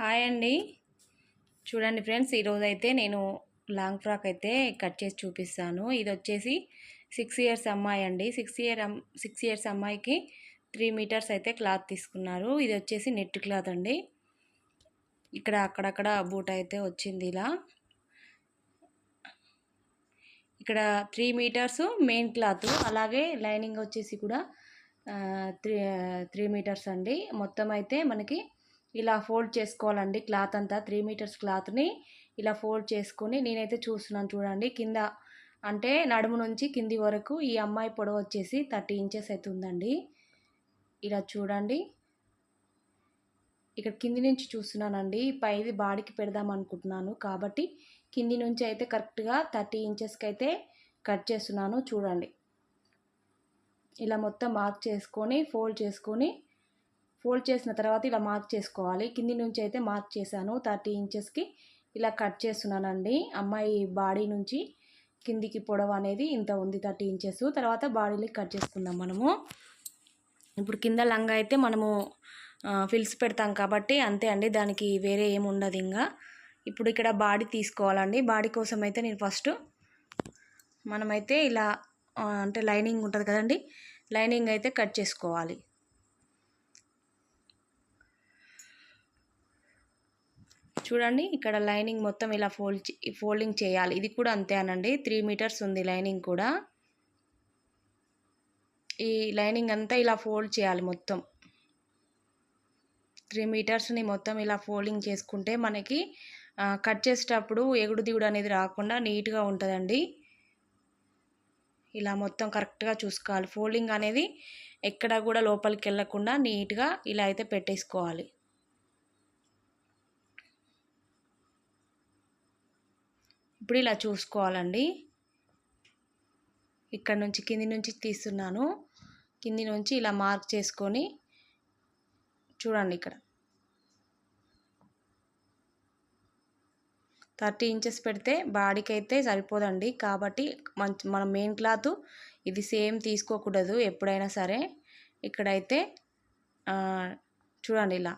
Hi అండి. చూడండి friends ఈరోజు అయితే నేను లాంగ్ ఫ్రాక్ అయితే కట్ చేసి చూపిస్తాను. ఇది వచ్చేసి సిక్స్ ఇయర్స్ అమ్మాయి అండి. సిక్స్ ఇయర్ సిక్స్ ఇయర్స్ అమ్మాయికి త్రీ మీటర్స్ అయితే క్లాత్ తీసుకున్నారు. ఇది వచ్చేసి నెట్ క్లాత్ అండి. ఇక్కడ అక్కడక్కడ బూట అయితే వచ్చింది ఇలా. ఇక్కడ త్రీ మీటర్స్ మెయిన్ క్లాత్ అలాగే లైనింగ్ వచ్చేసి కూడా త్రీ త్రీ మీటర్స్ అండి. మొత్తం అయితే మనకి ఇలా ఫోల్డ్ చేసుకోవాలండి క్లాత్ అంతా. త్రీ మీటర్స్ క్లాత్ని ఇలా ఫోల్డ్ చేసుకుని నేనైతే చూస్తున్నాను చూడండి. కింద అంటే నడుము నుంచి కింది వరకు ఈ అమ్మాయి పొడవు వచ్చేసి థర్టీ ఇంచెస్ అయితే ఉందండి ఇలా చూడండి. ఇక్కడ కింది నుంచి చూస్తున్నానండి. పైది బాడీకి పెడదాం అనుకుంటున్నాను. కాబట్టి కింది నుంచి అయితే కరెక్ట్గా థర్టీ ఇంచెస్కి అయితే కట్ చేస్తున్నాను. చూడండి. ఇలా మొత్తం మార్క్ చేసుకొని ఫోల్డ్ చేసుకొని ఫోల్డ్ చేసిన తర్వాత ఇలా మార్క్ చేసుకోవాలి. కింది నుంచి అయితే మార్క్ చేశాను. థర్టీ ఇంచెస్కి ఇలా కట్ చేస్తున్నానండి. అమ్మాయి బాడీ నుంచి కిందికి పొడవు అనేది ఇంత ఉంది థర్టీ ఇంచెస్. తర్వాత బాడీని కట్ చేసుకుందాం మనము. ఇప్పుడు కింద లంగా అయితే మనము ఫిల్స్ పెడతాం కాబట్టి అంతే అండి. దానికి వేరే ఏమి ఉండదు ఇంకా. ఇప్పుడు ఇక్కడ బాడీ తీసుకోవాలండి. బాడీ కోసం అయితే నేను ఫస్ట్ మనమైతే ఇలా అంటే లైనింగ్ ఉంటుంది కదండి. లైనింగ్ అయితే కట్ చేసుకోవాలి. చూడండి ఇక్కడ లైనింగ్ మొత్తం ఇలా ఫోల్డ్ ఫోల్డింగ్ చేయాలి. ఇది కూడా అంతేనండి త్రీ మీటర్స్ ఉంది లైనింగ్ కూడా. ఈ లైనింగ్ అంతా ఇలా ఫోల్డ్ చేయాలి మొత్తం. త్రీ మీటర్స్ని మొత్తం ఇలా ఫోల్డింగ్ చేసుకుంటే మనకి కట్ చేసేటప్పుడు ఎగుడు దిగుడు అనేది రాకుండా నీట్గా ఉంటుందండి. ఇలా మొత్తం కరెక్ట్గా చూసుకోవాలి. ఫోల్డింగ్ అనేది ఎక్కడ కూడా లోపలికి వెళ్ళకుండా నీట్గా ఇలా అయితే పెట్టేసుకోవాలి. ఇప్పుడు ఇలా చూసుకోవాలండి. ఇక్కడ నుంచి కింది నుంచి తీస్తున్నాను. కింది నుంచి ఇలా మార్క్ చేసుకొని చూడండి ఇక్కడ. థర్టీ ఇంచెస్ పెడితే బాడీకి అయితే సరిపోదండి. కాబట్టి మంచి మన మెయిన్ క్లాత్ ఇది సేమ్ తీసుకోకూడదు ఎప్పుడైనా సరే. ఇక్కడైతే చూడండి ఇలా.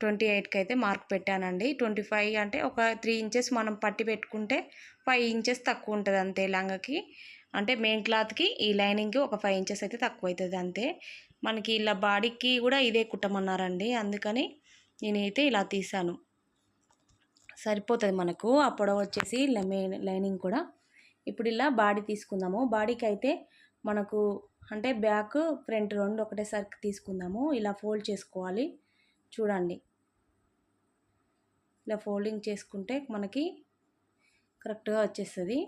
ట్వంటీ ఎయిట్కి అయితే మార్క్ పెట్టానండి. ట్వంటీ ఫైవ్ అంటే ఒక త్రీ ఇంచెస్ మనం పట్టి పెట్టుకుంటే ఫైవ్ ఇంచెస్ తక్కువ ఉంటుంది అంతే లంగకి. అంటే మెయిన్ క్లాత్కి ఈ లైనింగ్కి ఒక ఫైవ్ ఇంచెస్ అయితే తక్కువ అవుతుంది అంతే. మనకి ఇలా బాడీకి కూడా ఇదే కుట్టమన్నారండి. అందుకని నేనైతే ఇలా తీసాను. సరిపోతుంది మనకు. ఆ వచ్చేసి లైనింగ్ కూడా. ఇప్పుడు ఇలా బాడీ తీసుకుందాము. బాడీకి అయితే మనకు అంటే బ్యాక్ ఫ్రంట్ రెండు ఒకటేసారి తీసుకుందాము. ఇలా ఫోల్డ్ చేసుకోవాలి. చూడండి. ఇలా ఫోల్డింగ్ చేసుకుంటే మనకి కరెక్ట్గా వచ్చేస్తుంది.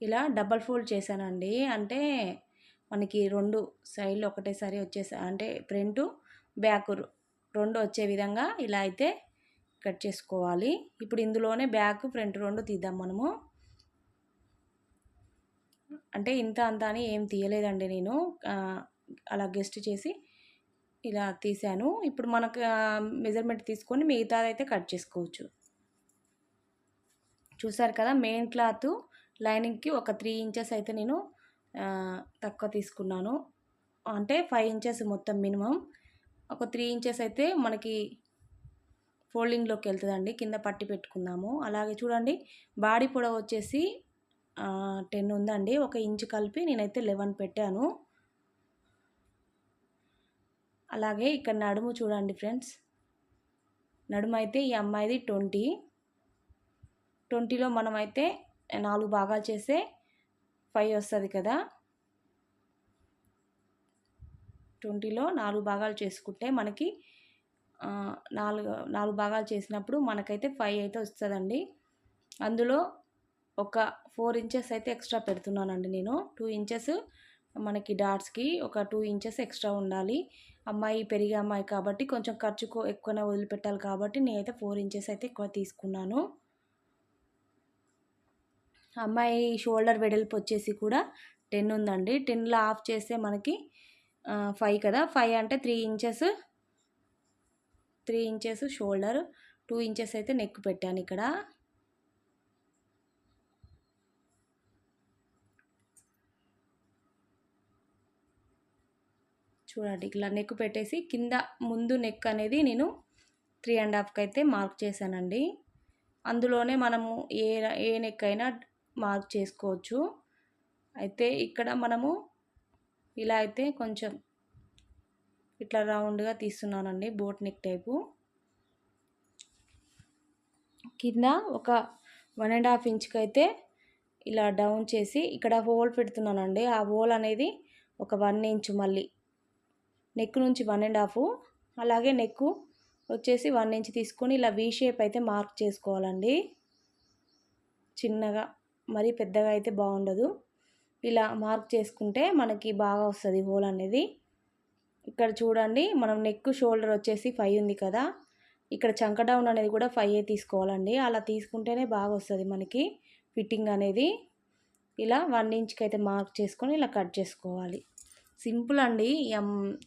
ఇలా డబల్ ఫోల్డ్ చేశానండి. అంటే మనకి రెండు సైడ్లు ఒకటేసారి వచ్చేసా అంటే ఫ్రంట్ బ్యాక్ రెండు వచ్చే విధంగా ఇలా అయితే కట్ చేసుకోవాలి. ఇప్పుడు ఇందులోనే బ్యాక్ ఫ్రంట్ రెండు తీద్దాం మనము. అంటే ఇంత అంత అని ఏం తీయలేదండి నేను. అలా గెస్ట్ చేసి ఇలా తీసాను. ఇప్పుడు మనకు మెజర్మెంట్ తీసుకొని మిగతాదైతే కట్ చేసుకోవచ్చు. చూసారు కదా మెయిన్ క్లాత్ లైనింగ్కి ఒక త్రీ ఇంచెస్ అయితే నేను తక్కువ తీసుకున్నాను. అంటే ఫైవ్ ఇంచెస్ మొత్తం మినిమం. ఒక త్రీ ఇంచెస్ అయితే మనకి ఫోల్డింగ్లోకి వెళ్తుందండి. కింద పట్టి పెట్టుకుందాము. అలాగే చూడండి బాడీ పొడవు వచ్చేసి టెన్ ఉందండి. ఒక ఇంచు కలిపి నేనైతే లెవెన్ పెట్టాను. అలాగే ఇక్కడ నడుము చూడండి ఫ్రెండ్స్. నడుము అయితే ఈ అమ్మాయిది ట్వంటీ. ట్వంటీలో మనమైతే నాలుగు భాగాలు చేస్తే ఫైవ్ వస్తుంది కదా. ట్వంటీలో నాలుగు భాగాలు చేసుకుంటే మనకి నాలుగు నాలుగు భాగాలు చేసినప్పుడు మనకైతే ఫైవ్ అయితే వస్తుందండి. అందులో ఒక ఫోర్ ఇంచెస్ అయితే ఎక్స్ట్రా పెడుతున్నానండి నేను. టూ ఇంచెస్ మనకి డాట్స్కి ఒక టూ ఇంచెస్ ఎక్స్ట్రా ఉండాలి. అమ్మాయి పెరిగే అమ్మాయి కాబట్టి కొంచెం ఖర్చు ఎక్కువనే వదిలిపెట్టాలి కాబట్టి నేనైతే ఫోర్ ఇంచెస్ అయితే ఎక్కువ తీసుకున్నాను. అమ్మాయి షోల్డర్ వెడల్పు వచ్చేసి కూడా టెన్ ఉందండి. టెన్లో ఆఫ్ చేస్తే మనకి ఫైవ్ కదా. ఫైవ్ అంటే three inches three inches shoulder two inches అయితే నెక్ పెట్టాను ఇక్కడ. చూడండి. ఇట్లా నెక్ పెట్టేసి కింద ముందు నెక్ అనేది నేను త్రీ అండ్ హాఫ్కి అయితే మార్క్ చేశానండి. అందులోనే మనము ఏ ఏ నెక్ అయినా మార్క్ చేసుకోవచ్చు. అయితే ఇక్కడ మనము ఇలా అయితే కొంచెం ఇట్లా రౌండ్గా తీస్తున్నానండి బోట్ నెక్ టైపు. కింద ఒక వన్ అండ్ హాఫ్ ఇంచ్కి అయితే ఇలా డౌన్ చేసి ఇక్కడ హోల్ పెడుతున్నానండి. ఆ హోల్ అనేది ఒక వన్ ఇంచ్ మళ్ళీ నెక్ నుంచి వన్ అండ్ హాఫ్ అలాగే నెక్ వచ్చేసి వన్ ఇంచ్ తీసుకొని ఇలా వీ షేప్ అయితే మార్క్ చేసుకోవాలండి. చిన్నగా మరీ పెద్దగా అయితే బాగుండదు. ఇలా మార్క్ చేసుకుంటే మనకి బాగా వస్తుంది హోల్ అనేది. ఇక్కడ చూడండి మనం నెక్ షోల్డర్ వచ్చేసి ఫైవ్ ఉంది కదా. ఇక్కడ చంక డౌన్ అనేది కూడా ఫైవ్ ఏ తీసుకోవాలండి. అలా తీసుకుంటేనే బాగా వస్తుంది మనకి ఫిట్టింగ్ అనేది. ఇలా వన్ ఇంచ్కి అయితే మార్క్ చేసుకొని ఇలా కట్ చేసుకోవాలి. సింపుల్ అండి.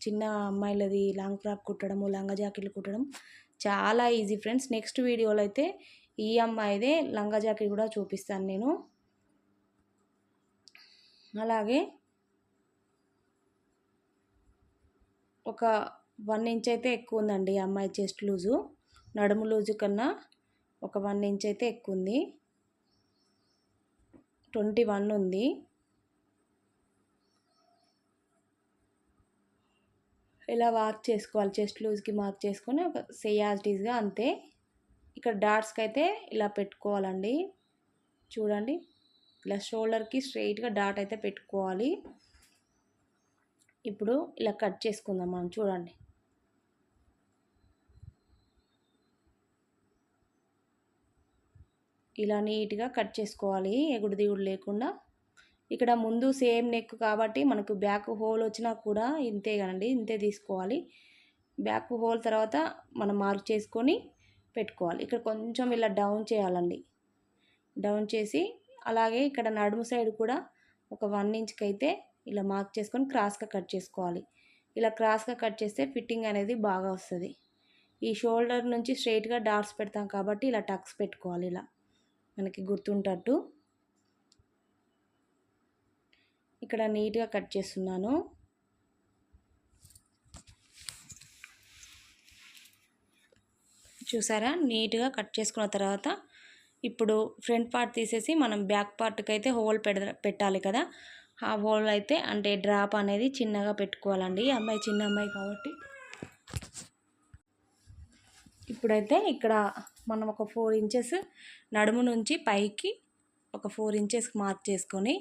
చిన్న అమ్మాయిలది లాంగ్ ఫ్రాక్ కుట్టడము లంగా జాకెట్లు కుట్టడం చాలా ఈజీ ఫ్రెండ్స్. నెక్స్ట్ వీడియోలో అయితే ఈ అమ్మాయిదే లంగా జాకెట్ కూడా చూపిస్తాను నేను. అలాగే ఒక వన్ ఇంచ్ అయితే ఎక్కువ ఉందండి అమ్మాయి చెస్ట్ లూజు. నడుము లూజు కన్నా ఒక వన్ ఇంచ్ అయితే ఎక్కువ ఉంది. ట్వంటీ వన్ ఉంది. ఇలా మార్క్ చేసుకోవాలి చెస్ట్ లూజ్కి మార్క్ చేసుకొని ఒక సేయాజిటీస్గా అంతే. ఇక్కడ డాట్స్కి అయితే ఇలా పెట్టుకోవాలండి. చూడండి. ఇలా షోల్డర్కి స్ట్రైట్గా డాట్ అయితే పెట్టుకోవాలి. ఇప్పుడు ఇలా కట్ చేసుకుందాం మనం చూడండి. ఇలా నీట్గా కట్ చేసుకోవాలి. ఎగుడు దిగుడు లేకుండా ఇక్కడ ముందు సేమ్ నెక్ కాబట్టి మనకు బ్యాక్ హోల్ వచ్చినా కూడా ఇంతే కదండి ఇంతే తీసుకోవాలి. బ్యాక్ హోల్ తర్వాత మనం మార్క్ చేసుకొని పెట్టుకోవాలి. ఇక్కడ కొంచెం ఇలా డౌన్ చేయాలండి. డౌన్ చేసి అలాగే ఇక్కడ నడుము సైడ్ కూడా ఒక వన్ ఇంచ్కి అయితే ఇలా మార్క్ చేసుకొని క్రాస్గా కట్ చేసుకోవాలి. ఇలా క్రాస్గా కట్ చేస్తే ఫిట్టింగ్ అనేది బాగా వస్తుంది. ఈ షోల్డర్ నుంచి స్ట్రైట్గా డాట్స్ పెడతాం కాబట్టి ఇలా టక్స్ పెట్టుకోవాలి ఇలా. మనకి గుర్తుంటట్టు. ఇక్కడ నీట్గా కట్ చేస్తున్నాను. చూసారా? నీట్గా కట్ చేసుకున్న తర్వాత ఇప్పుడు ఫ్రంట్ పార్ట్ తీసేసి మనం బ్యాక్ పార్ట్కి అయితే హోల్ పెడ పెట్టాలి కదా? ఆ హోల్ అయితే అంటే డ్రాప్ అనేది చిన్నగా పెట్టుకోవాలండి. అమ్మాయి చిన్న అమ్మాయి కాబట్టి. ఇప్పుడైతే ఇక్కడ మనం ఒక ఫోర్ ఇంచెస్ నడుము నుంచి పైకి ఒక ఫోర్ ఇంచెస్ మార్క్ చేసుకొని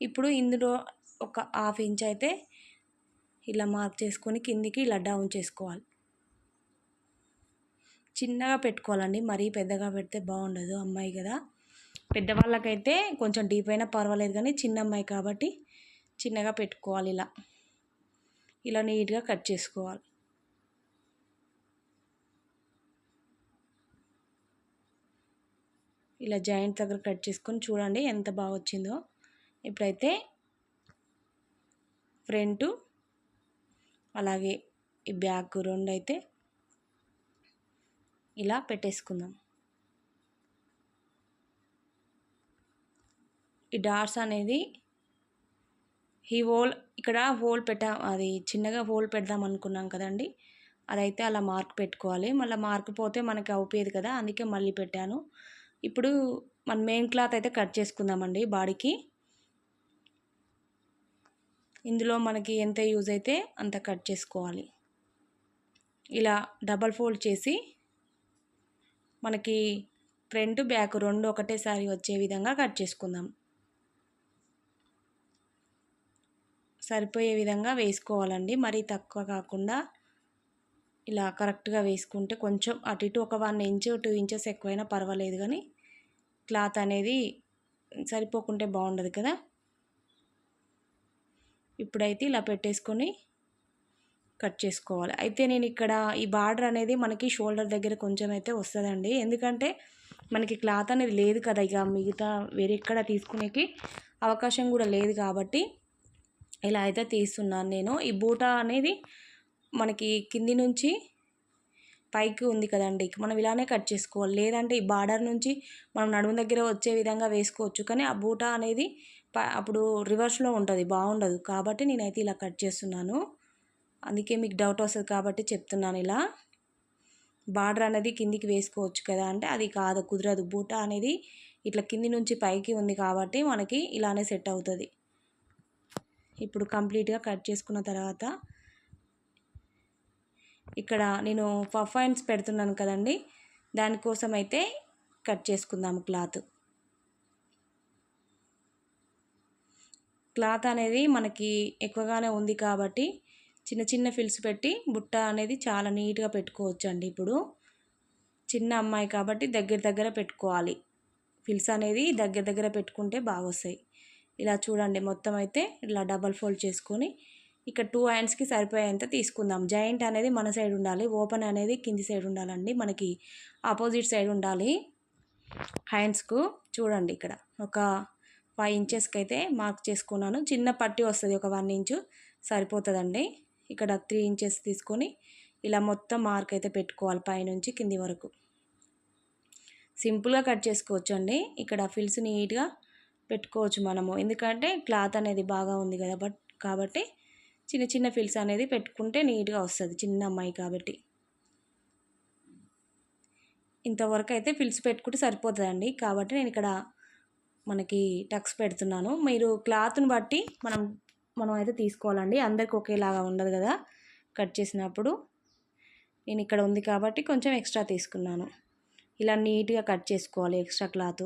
ఇప్పుడు ఇందులో ఒక హాఫ్ ఇంచ్ అయితే ఇలా మార్క్ చేసుకొని కిందికి ఇలా డౌన్ చేసుకోవాలి. చిన్నగా పెట్టుకోవాలండి. మరీ పెద్దగా పెడితే బాగుండదు అమ్మాయి కదా. పెద్దవాళ్ళకైతే కొంచెం డీప్ అయినా పర్వాలేదు కానీ చిన్న అమ్మాయి కాబట్టి చిన్నగా పెట్టుకోవాలి ఇలా. ఇలా నీట్గా కట్ చేసుకోవాలి. ఇలా జాయింట్ దగ్గర కట్ చేసుకొని చూడండి ఎంత బాగా వచ్చిందో. ఇప్పుడైతే ఫ్రంట్ అలాగే ఈ బ్యాక్ రెండు అయితే ఇలా పెట్టేసుకుందాం. ఈ డాట్స్ అనేది ఈ హోల్ ఇక్కడ హోల్ పెట్టా అది చిన్నగా హోల్ పెడదాం అనుకున్నాం కదండి. అదైతే అలా మార్క్ పెట్టుకోవాలి. మళ్ళీ మార్క్ పోతే మనకి అవుపేది కదా అందుకే మళ్ళీ పెట్టాను. ఇప్పుడు మన మెయిన్ క్లాత్ అయితే కట్ చేసుకుందామండి బాడీకి. ఇందులో మనకి ఎంత యూజ్ అయితే అంత కట్ చేసుకోవాలి. ఇలా డబల్ ఫోల్డ్ చేసి మనకి ఫ్రంట్ బ్యాక్ రెండు ఒకటేసారి వచ్చే విధంగా కట్ చేసుకుందాం. సరిపోయే విధంగా వేసుకోవాలండి. మరీ తక్కువ కాకుండా ఇలా కరెక్ట్గా వేసుకుంటే కొంచెం అటు ఇటు ఒక వన్ ఇంచ్ టూ ఇంచెస్ ఎక్కువైనా పర్వాలేదు కానీ క్లాత్ అనేది సరిపోకుంటే బాగుండదు కదా. ఇప్పుడైతే ఇలా పెట్టేసుకొని కట్ చేసుకోవాలి. అయితే నేను ఇక్కడ ఈ బార్డర్ అనేది మనకి షోల్డర్ దగ్గర కొంచెం అయితే వస్తుందండి. ఎందుకంటే మనకి క్లాత్ అనేది లేదు కదా ఇక మిగతా వేరే ఎక్కడ తీసుకునేకి అవకాశం కూడా లేదు కాబట్టి ఇలా అయితే తీస్తున్నాను నేను. ఈ బూటా అనేది మనకి కింది నుంచి పైకి ఉంది కదండి. మనం ఇలానే కట్ చేసుకోవాలి. లేదంటే ఈ బార్డర్ నుంచి మనం నడుము దగ్గర వచ్చే విధంగా వేసుకోవచ్చు. కానీ ఆ బూటా అనేది అప్పుడు రివర్స్లో ఉంటుంది బాగుండదు. కాబట్టి నేనైతే ఇలా కట్ చేస్తున్నాను. అందుకే మీకు డౌట్ వస్తుంది కాబట్టి చెప్తున్నాను ఇలా. బార్డర్ అనేది కిందికి వేసుకోవచ్చు కదా అంటే అది కాదు కుదరదు. బూట అనేది ఇట్లా కింది నుంచి పైకి ఉంది కాబట్టి మనకి ఇలానే సెట్ అవుతుంది. ఇప్పుడు కంప్లీట్గా కట్ చేసుకున్న తర్వాత ఇక్కడ నేను పఫ్ పెడుతున్నాను కదండి. దానికోసం అయితే కట్ చేసుకుందాము క్లాత్. క్లాత్ అనేది మనకి ఎక్కువగానే ఉంది కాబట్టి చిన్న చిన్న ఫిల్స్ పెట్టి బుట్ట అనేది చాలా నీట్గా పెట్టుకోవచ్చు అండి ఇప్పుడు. చిన్న అమ్మాయి కాబట్టి దగ్గర దగ్గర పెట్టుకోవాలి. ఫిల్స్ అనేది దగ్గర దగ్గర పెట్టుకుంటే బాగా వస్తాయి ఇలా చూడండి మొత్తం అయితే ఇలా డబల్ ఫోల్డ్ చేసుకొని ఇక్కడ టూ హ్యాండ్స్కి సరిపోయేంత తీసుకుందాం. జాయింట్ అనేది మన సైడ్ ఉండాలి. ఓపెన్ అనేది కింది సైడ్ ఉండాలండి. మనకి ఆపోజిట్ సైడ్ ఉండాలి. హ్యాండ్స్కు చూడండి ఇక్కడ ఒక ఫైవ్ ఇంచెస్కి అయితే మార్క్ చేసుకున్నాను. చిన్న పట్టి వస్తుంది ఒక వన్ ఇంచు. సరిపోతుందండి. ఇక్కడ త్రీ ఇంచెస్ తీసుకొని ఇలా మొత్తం మార్క్ అయితే పెట్టుకోవాలి పైనుంచి కింది వరకు. సింపుల్గా కట్ చేసుకోవచ్చు అండి ఇక్కడ ఫిల్స్ నీట్గా పెట్టుకోవచ్చు మనము. ఎందుకంటే క్లాత్ అనేది బాగా ఉంది కదా బట్ కాబట్టి చిన్న చిన్న ఫిల్స్ అనేది పెట్టుకుంటే నీట్గా వస్తుంది. చిన్న అమ్మాయి కాబట్టి. ఇంతవరకు అయితే ఫిల్స్ పెట్టుకుంటే సరిపోతుందండి. కాబట్టి నేను ఇక్కడ మనకి టక్స్ పెడుతున్నాను. మీరు క్లాత్ని బట్టి మనం మనం అయితే తీసుకోవాలండి. అందరికి ఒకేలాగా ఉండదు కదా కట్ చేసినప్పుడు. నేను ఇక్కడ ఉంది కాబట్టి కొంచెం ఎక్స్ట్రా తీసుకున్నాను. ఇలా నీట్గా కట్ చేసుకోవాలి ఎక్స్ట్రా క్లాత్.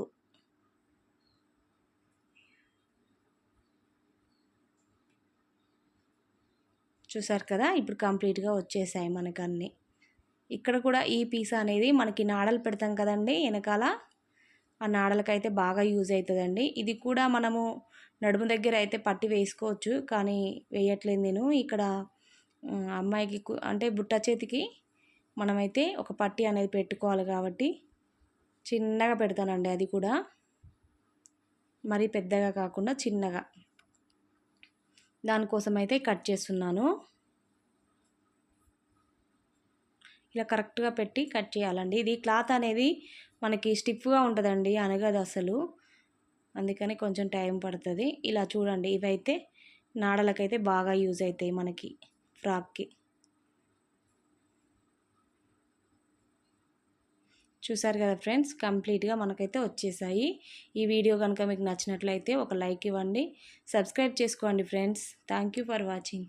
చూసారు కదా ఇప్పుడు కంప్లీట్గా వచ్చేసాయి మనకు అన్నీ ఇక్కడ కూడా ఈ పీస్ అనేది మనకి నాడలు పెడతాం కదండి వెనకాల. ఆ నాడలకైతే బాగా యూజ్ అవుతుందండి ఇది కూడా మనము నడుము దగ్గర అయితే పట్టి వేసుకోవచ్చు. కానీ వేయట్లేదు నేను. ఇక్కడ అమ్మాయికి అంటే బుట్ట చేతికి మనమైతే ఒక పట్టి అనేది పెట్టుకోవాలి కాబట్టి చిన్నగా పెడతానండి అది కూడా. మరీ పెద్దగా కాకుండా చిన్నగా. దానికోసం అయితే కట్ చేస్తున్నాను. ఇలా కరెక్ట్గా పెట్టి కట్ చేయాలండి. ఇది క్లాత్ అనేది మనకి స్టిఫ్గా ఉంటుందండి అనగదు అసలు. అందుకని కొంచెం టైం పడుతుంది. ఇలా చూడండి ఇవైతే నాడలకైతే బాగా యూజ్ అవుతాయి మనకి ఫ్రాక్కి. చూసారు కదా ఫ్రెండ్స్ కంప్లీట్గా మనకైతే వచ్చేసాయి. ఈ వీడియో కనుక మీకు నచ్చినట్లయితే ఒక లైక్ ఇవ్వండి. సబ్స్క్రైబ్ చేసుకోండి friends. Thank you for watching.